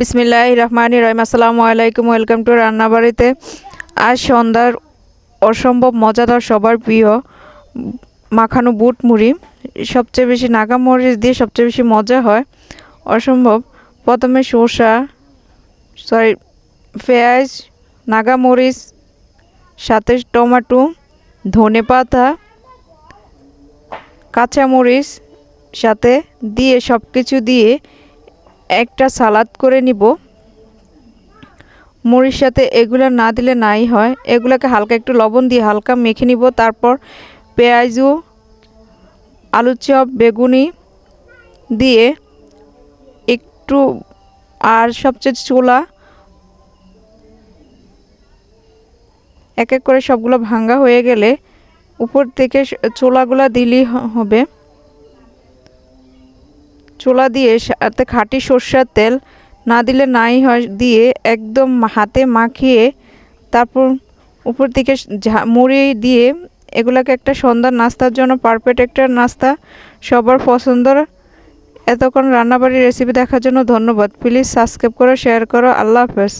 বিসমিল্লাহ রহমান রহিম আসসালামু আলাইকুম, ওয়েলকাম টু রান্নাবাড়িতে। আজ সন্ধ্যার অসম্ভব মজাদার, সবার প্রিয় মাখানো বুট মুড়ি। সবচেয়ে বেশি নাগা মরিচ দিয়ে সবচেয়ে বেশি মজা হয়। অসম্ভব। প্রথমে শসা সরি পেঁয়াজ, নাগা মরিচ, সাথে টমেটো, ধনে পাতা কাঁচামরিচ সাথে দিয়ে সব কিছু দিয়ে একটা সালাদ করে নিব। মুড়ির সাথে এগুলো না দিলে নাই হয়। এগুলোকে হালকা একটু লবণ দিয়ে হালকা মেখে নিব। তারপর পেঁয়াজু, আলু চপ, বেগুনি দিয়ে একটু আর সবচেয়ে চোলা এক এক করে সবগুলো ভাঙ্গা হয়ে গেলে উপর থেকে চোলাগুলো দিলেই হবে। চুলা দিয়ে সাথে খাঁটি সর্ষার তেল না দিলে নাই হয় দিয়ে একদম হাতে মাখিয়ে তারপর উপর দিকে মুড়ি দিয়ে এগুলাকে একটা সন্ধ্যার নাস্তার জন্য পারফেক্ট একটা নাস্তা। সবার পছন্দর। এতক্ষণ রান্নাবাড়ির রেসিপি দেখার জন্য ধন্যবাদ। প্লিজ সাবস্ক্রাইব করো শেয়ার করো। আল্লাহ হাফেজ।